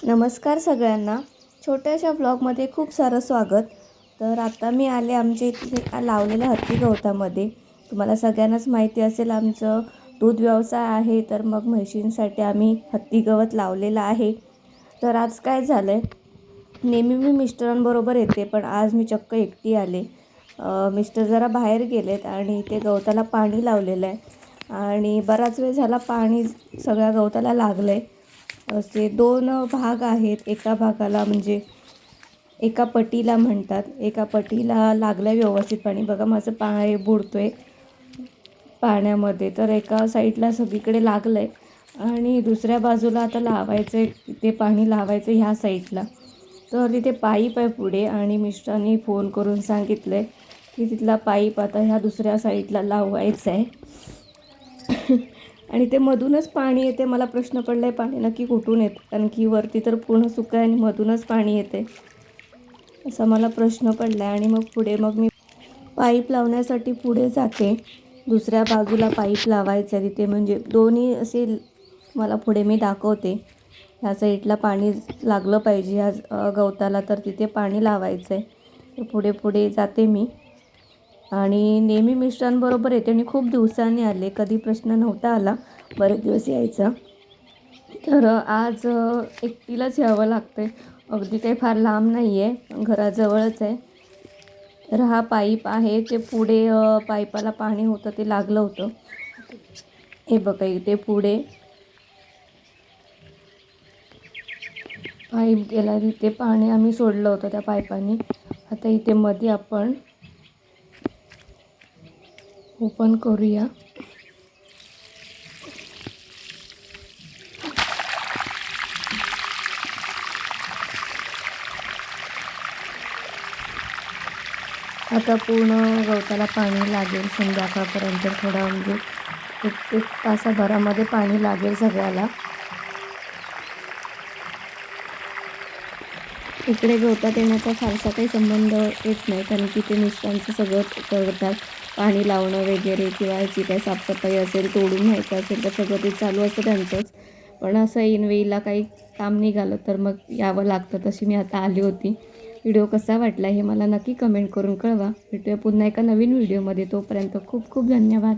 नमस्कार सगळ्यांना. छोट्याशा ब्लॉगमध्ये खूप सारं स्वागत. तर आता मी आले आमच्या इथे लावलेल्या हत्ती गवतामध्ये. तुम्हाला सगळ्यांनाच माहिती असेल आमचं दूध व्यवसाय आहे तर मग म्हशींसाठी आम्ही हत्ती गवत लावलेलं आहे. तर आज काय झालं आहे नेहमी मी मिस्टरांबरोबर येते पण आज मी चक्क एकटी आले. मिस्टर जरा बाहेर गेलेत आणि ते गवताला पाणी लावलेलं आहे. आणि बराच वेळ झाला पाणी सगळ्या गवताला लागलं आहे असे दोन भाग आहेत. एका भागाला म्हणजे एका पटीला म्हणतात. एका पटीला लागलं आहे व्यवस्थित पाणी. बघा माझं पाय बुडतो आहे पाण्यामध्ये. तर एका साईडला सगळीकडे लागलं आहे आणि दुसऱ्या बाजूला आता लावायचं आहे ते पाणी लावायचं ह्या साईडला. तर तिथे पाईप आहे पुढे आणि मिस्टरांनी फोन करून सांगितलं आहे की तिथला पाईप आता ह्या दुसऱ्या साईडला लावायचा आहे आणि ते मधूनच पाणी येते. मला प्रश्न पडला आहे पाणी नक्की कुठून येते? कारण की वरती तर पूर्ण सुकं आहे आणि मधूनच पाणी येते. असा मला प्रश्न पडला आहे आणि मग पुढे मग मी पाईप लावण्यासाठी पुढे जाते. दुसऱ्या बाजूला पाईप लावायचं आहे तिथे. म्हणजे दोन्ही असे मला पुढे मी दाखवते. ह्या साईडला पाणी लागलं पाहिजे. ह्या गवताला तर तिथे पाणी लावायचं आहे तर पुढे पुढे जाते मी. आणि नेहमी मिस्टरांबरोबर येते आणि खूप दिवसांनी आले. कधी प्रश्न नव्हता आला बरेच दिवस यायचा. तर आज एकटीलाच यावं लागतं आहे अगदी काही फार लांब नाही आहे घराजवळच आहे. तर हा पाईप आहे ते पुढे पाईपाला पाणी होतं ते लागलं होतं. हे बघा इथे पुढे. पाईप गेला तिथे पाणी आम्ही सोडलं होतं त्या पाईपाने. आता इथे मध्ये आपण ओपन करूया. आता पूर्ण गवताला पाणी लागेल संध्याकाळपर्यंत थोडा म्हणजे एक एक तासाभरामध्ये पाणी लागेल सगळ्याला. इकडे गवतात येण्याचा फारसा काही संबंध येत नाही कारण की ते मिस्टरांचं सगळं करतात. पाणी लावणं वगैरे किंवा याची काही साफसफाई असेल तोडून घ्यायचं असेल तर सगळं ते चालू असतं त्यांचंच. पण असं ऐनवेळीला काही काम निघालं तर मग यावं लागतं तशी मी आता आली होती. व्हिडिओ कसा वाटला हे मला नक्की कमेंट करून कळवा. भेटूया पुन्हा एका नवीन व्हिडिओमध्ये. तोपर्यंत खूप खूप धन्यवाद.